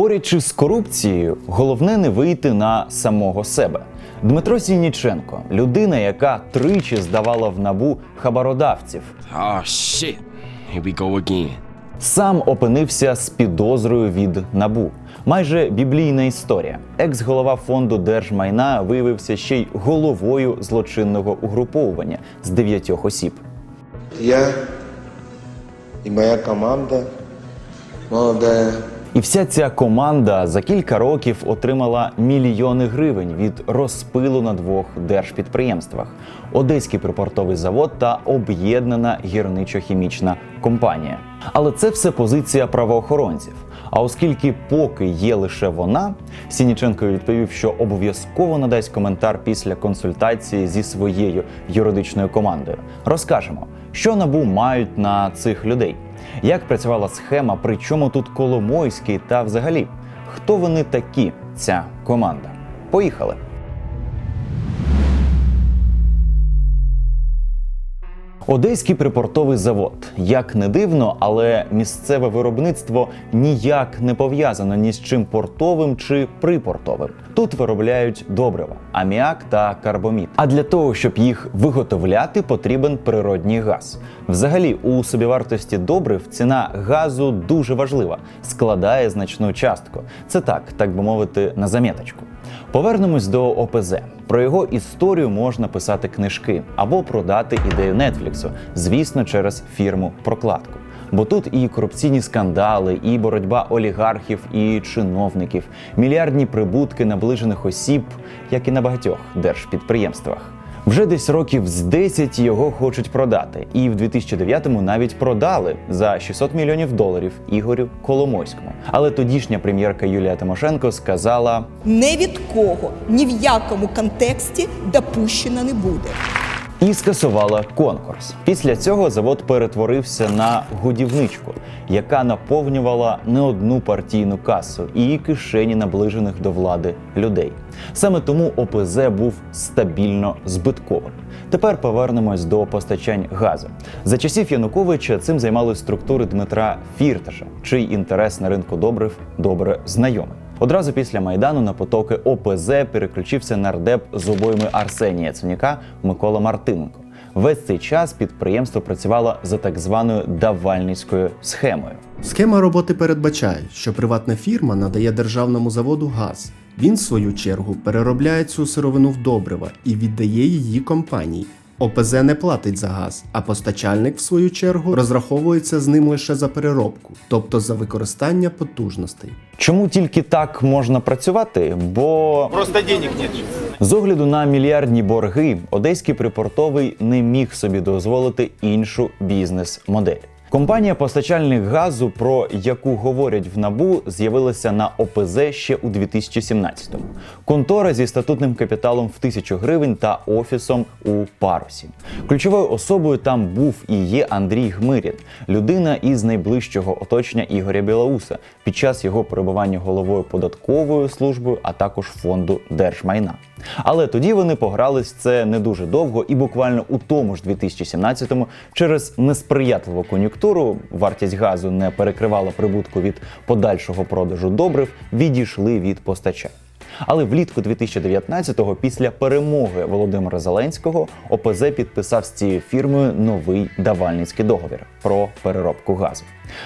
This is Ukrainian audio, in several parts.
Борючи з корупцією, головне не вийти на самого себе. Дмитро Сініченко людина, яка тричі здавала в набу хабародавців, Oh shit. Here we go again. сам опинився з підозрою від набу. Майже біблійна історія. Екс-голова фонду держмайна виявився ще й головою злочинного угруповування з дев'ятьох осіб. Я и моя команда молодая І вся ця команда за кілька років отримала мільйони гривень від розпилу на двох держпідприємствах: Одеський припортовий завод та об'єднана гірничо-хімічна компанія. Але це все позиція правоохоронців. А оскільки поки є лише вона, Сініченко відповів, що обов'язково надасть коментар після консультації зі своєю юридичною командою. Розкажемо, що набу мають на цих людей, як працювала схема, при чому тут Коломойський та взагалі, хто вони такі, ця команда. Поїхали. Одеський припортовий завод. Як не дивно, але місцеве виробництво ніяк не пов'язано ні з чим портовим чи припортовим. Тут виробляють добрива, аміак та карбомід. А для того, щоб їх виготовляти, потрібен природній газ. Взагалі, у собівартості добрив ціна газу дуже важлива, складає значну частку. Це так, так би мовити, на заміточку. Повернемось до ОПЗ. Про його історію можна писати книжки або продати ідею Нетфліксу, звісно, через фірму прокладку. Бо тут і корупційні скандали, і боротьба олігархів і чиновників, мільярдні прибутки наближених осіб, як і на багатьох держпідприємствах. Вже десь років з 10 його хочуть продати, і в 2009-му навіть продали за 600 мільйонів доларів Ігорю Коломойському. Але тодішня прем'єрка Юлія Тимошенко сказала: не від кого ні в якому контексті допущена не буде. І скасувала конкурс. Після цього завод перетворився на годівничку, яка наповнювала не одну партійну касу і кишені наближених до влади людей. Саме тому ОПЗ був стабільно збитковим. Тепер повернемось до постачань газу. За часів Януковича цим займали структури Дмитра Фірташа, чий інтерес на ринку добрив добре знайомий. Одразу після майдану на потоки ОПЗ переключився нардеп з обойми Арсенія Яценюка Микола Мартиненко. Весь цей час підприємство працювало за так званою давальницькою схемою. Схема роботи передбачає, що приватна фірма надає державному заводу газ. Він, в свою чергу, переробляє цю сировину в добрива і віддає її компанії. ОПЗ не платить за газ, а постачальник, в свою чергу, розраховується з ним лише за переробку, тобто за використання потужностей. Чому тільки так можна працювати? Бо Просто денег нет. З огляду на мільярдні борги, одеський припортовий не міг собі дозволити іншу бізнес-модель. Компанія постачальник газу, про яку говорять в набу, з'явилася на ОПЗ ще у 2017-му. Контора зі статутним капіталом в тисячу гривень та офісом у парусі. Ключовою особою там був і є Андрій Гмирін, людина із найближчого оточення Ігоря Білауса під час його перебування головою податковою службою, а також фонду держмайна. Але тоді вони погрались це не дуже довго, і буквально у тому ж 2017-му через несприятливу кон'юнктуру вартість газу не перекривала прибутку від подальшого продажу добрив, відійшли від постачань. Але влітку 2019-го, після перемоги Володимира Зеленського, ОПЗ підписав з цією фірмою новий давальницький договір про переробку газу.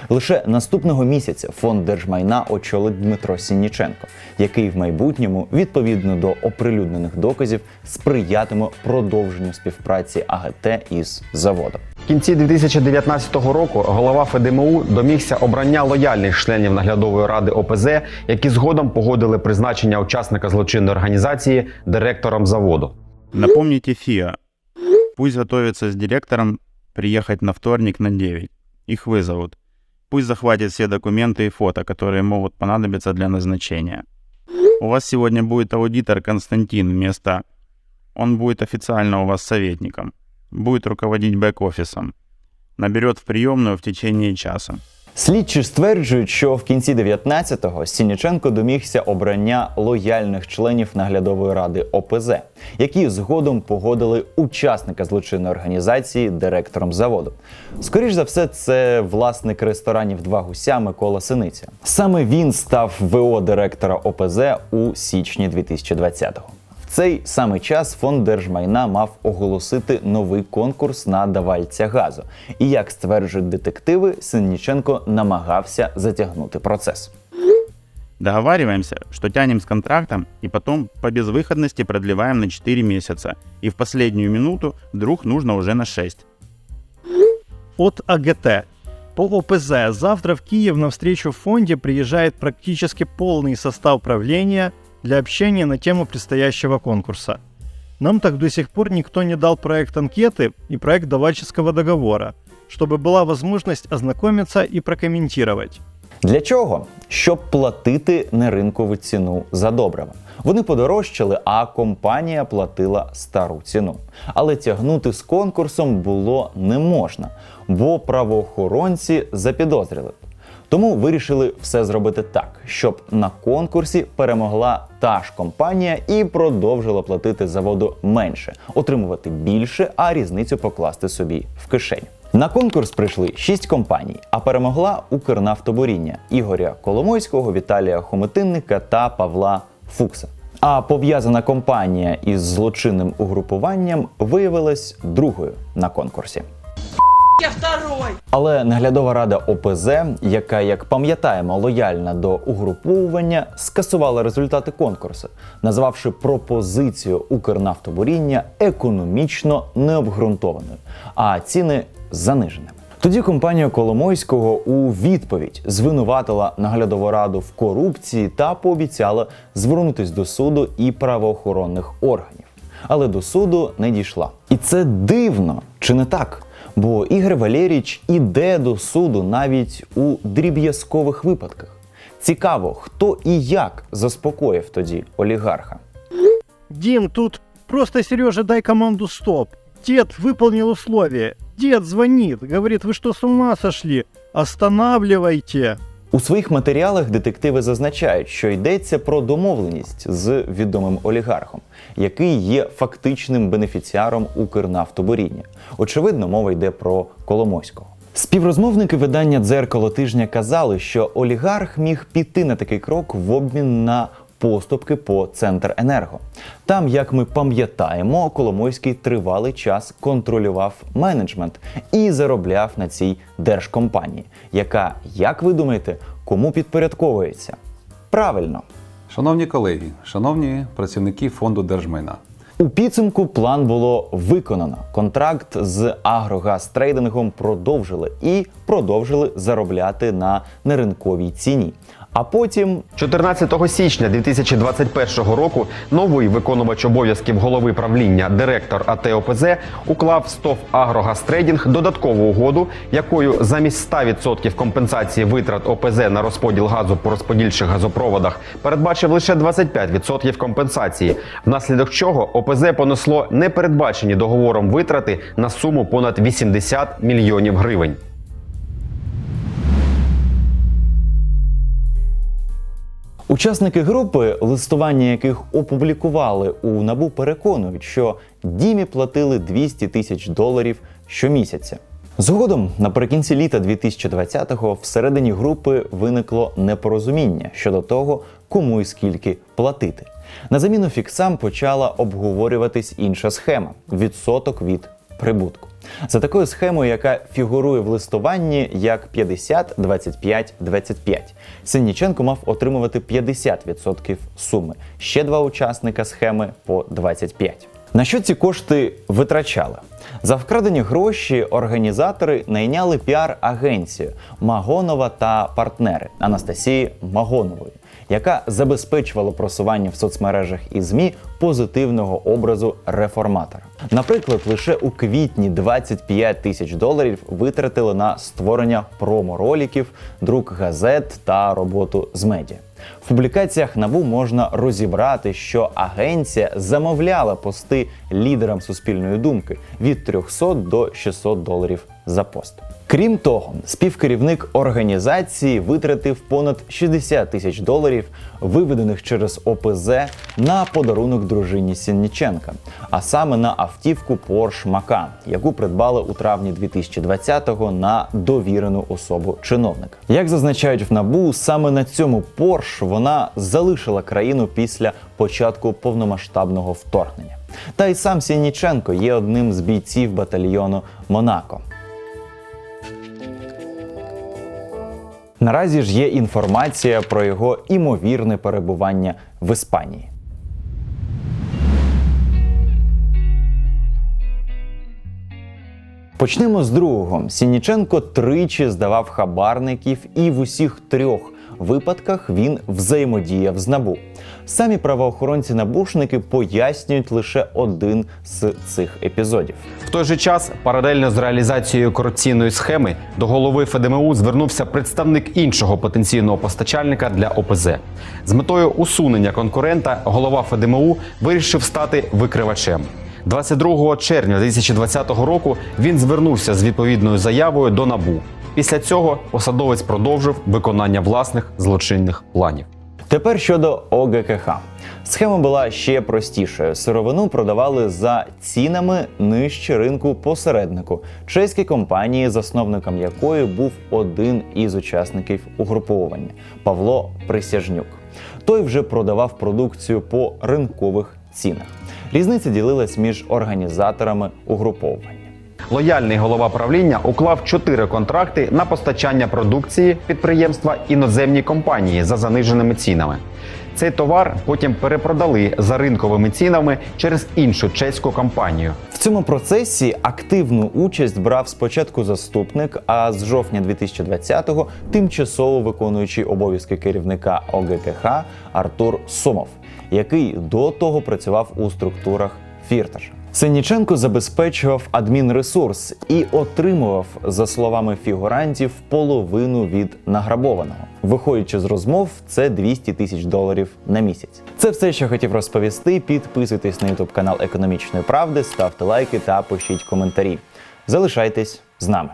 Лише наступного місяця фонд держмайна очолить Дмитро Сінніченко, який в майбутньому, відповідно до оприлюднених доказів, сприятиме продовженню співпраці АГТ із заводом. В кінці 2019 року голова ФДМУ домігся обрання лояльних членів наглядової ради ОПЗ, які згодом погодили призначення учасника злочинної організації директором заводу. Напомните ФИА. Пусть готовится с директором приехать на вторник на 9. Их вызовут. Пусть захватит все документы и фото, которые могут понадобиться для назначения. У вас сегодня будет аудитор Константин вместо... Он будет официально у вас советником. Будет руководить бэк-офисом. Наберет в приемную в течение часа. Слідчі стверджують, що в кінці 19-го Сініченко домігся обрання лояльних членів наглядової ради ОПЗ, які згодом погодили учасника злочинної організації директором заводу. Скоріш за все, це власник ресторанів Два гуся Микола Синиця. Саме він став ВО директора ОПЗ у січні 2020-го. В цей самий час фонд держмайна мав оголосити новий конкурс на давальця газу. І як стверджують детективи, Синніченко намагався затягнути процес. Договариваемся, что тянем с контрактом и потом по безвыходности продлеваем на 4 месяца. И в последнюю минуту вдруг нужно уже на 6. от АГТ. По ОПЗ завтра в Киев на встречу в фонде приезжает практически полный состав правления для общения на тему предстоящего конкурса. Нам так до сих пор никто не дал проект анкеты и проект давальческого договора, чтобы была возможность ознакомиться и прокомментировать. Для чого? Щоб платити неринкову ціну за добрива. Вони подорожчали, а компанія платила стару ціну. Але тягнути з конкурсом було не можна, бо правоохоронці запідозрили. Тому вирішили все зробити так, щоб на конкурсі перемогла та ж компанія і продовжила платити заводу менше, отримувати більше, а різницю покласти собі в кишеню. На конкурс прийшли шість компаній, а перемогла Укрнафтобуріння Ігоря Коломойського, Віталія Хометинника та Павла Фукса. А пов'язана компанія із злочинним угрупуванням виявилась другою на конкурсі. Але наглядова рада ОПЗ, яка, як пам'ятаємо, лояльна до угруповування, скасувала результати конкурсу, назвавши пропозицію Укрнафтобуріння економічно необґрунтованою, а ціни заниженими. Тоді компанія Коломойського у відповідь звинуватила наглядову раду в корупції та пообіцяла звернутись до суду і правоохоронних органів. Але до суду не дійшла. І це дивно, чи не так? Бо Ігор Валерійович іде до суду навіть у дріб'язкових випадках. Цікаво, хто і як заспокоїв тоді олігарха. Дім, тут просто Сережа дай команду стоп. Дед выполнил условия. Дед звонит, говорит, вы что с ума сошли? Останавливайте. У своїх матеріалах детективи зазначають, що йдеться про домовленість з відомим олігархом, який є фактичним бенефіціаром Укрнафтоборіння. Очевидно, мова йде про Коломойського. Співрозмовники видання дзеркало тижня казали, що олігарх міг піти на такий крок в обмін на поступки по Центренерго. Там, як ми пам'ятаємо, Коломойський тривалий час контролював менеджмент і заробляв на цій держкомпанії, яка, як ви думаєте, кому підпорядковується? Правильно, Шановні колеги, шановні працівники фонду держмайна. У підсумку план було виконано. Контракт з Агрогазтрейдингом продовжили і продовжили заробляти на неринковій ціні. А потім 14 січня 2021 року новий виконувач обов'язків голови правління директор АТ ОПЗ уклав з ТОВ «Агрогазтрейдінг» додаткову угоду, якою замість 100% компенсації витрат ОПЗ на розподіл газу по розподільчих газопроводах передбачив лише 25% компенсації, внаслідок чого ОПЗ понесло непередбачені договором витрати на суму понад 80 мільйонів гривень. Учасники групи, листування яких опублікували у набу, переконують, що Дімі платили 200 тисяч доларів щомісяця. Згодом, наприкінці літа 2020-го, всередині групи виникло непорозуміння щодо того, кому і скільки платити. На заміну фіксам почала обговорюватись інша схема відсоток від прибутку. За такою схемою, яка фігурує в листуванні як 50, 25, 25. Синніченко мав отримувати 50% суми. Ще два учасника схеми по 25. На що ці кошти витрачали? За вкрадені гроші організатори найняли піар-агенцію Магонова та партнери Анастасії Магонової, яка забезпечувала просування в соцмережах і ЗМІ позитивного образу реформатора. Наприклад, лише у квітні 25 тисяч доларів витратили на створення промо-роліків, друк газет та роботу з медіа. В публікаціях набу можна розібрати, що агенція замовляла пости лідерам суспільної думки від 300 до 600 доларів за пост. Крім того, співкерівник організації витратив понад 60 тисяч доларів, виведених через ОПЗ, на подарунок дружині Сінніченка, а саме на автівку Porsche Macan, яку придбали у травні 2020-го на довірену особу чиновника. Як зазначають в набу, саме на цьому Porsche вона залишила країну після початку повномасштабного вторгнення. Та й сам Сінніченко є одним з бійців батальйону Монако. Наразі ж є інформація про його імовірне перебування в Іспанії. Почнемо з другого. Сініченко тричі здавав хабарників, і в усіх трьох випадках він взаємодіяв з набу. Самі правоохоронці-набушники пояснюють лише один з цих епізодів. В той же час, паралельно з реалізацією корупційної схеми, до голови ФДМУ звернувся представник іншого потенційного постачальника для ОПЗ. З метою усунення конкурента голова ФДМУ вирішив стати викривачем. 22 червня 2020 року він звернувся з відповідною заявою до НАБУ. Після цього посадовець продовжив виконання власних злочинних планів. Тепер щодо ОГКХ. Схема була ще простішою. Сировину продавали за цінами нижче ринку посереднику чеській компанії, засновником якої був один із учасників угруповування Павло Присяжнюк. Той вже продавав продукцію по ринкових цінах. Різниця ділилась між організаторами угруповування. Лояльний голова правління уклав чотири контракти на постачання продукції підприємства іноземній компанії за заниженими цінами. Цей товар потім перепродали за ринковими цінами через іншу чеську компанію. В цьому процесі активну участь брав спочатку заступник, а з жовтня 2020-го тимчасово виконуючий обов'язки керівника ОГКХ Артур Сомов, який до того працював у структурах Фірташа. Синіченко забезпечував адмінресурс і отримував, за словами фігурантів, половину від награбованого. Виходячи з розмов, це 200 тисяч доларів на місяць. Це все, що хотів розповісти. Підписуйтесь на ютуб канал Економічної правди, ставте лайки та пишіть коментарі. Залишайтесь з нами.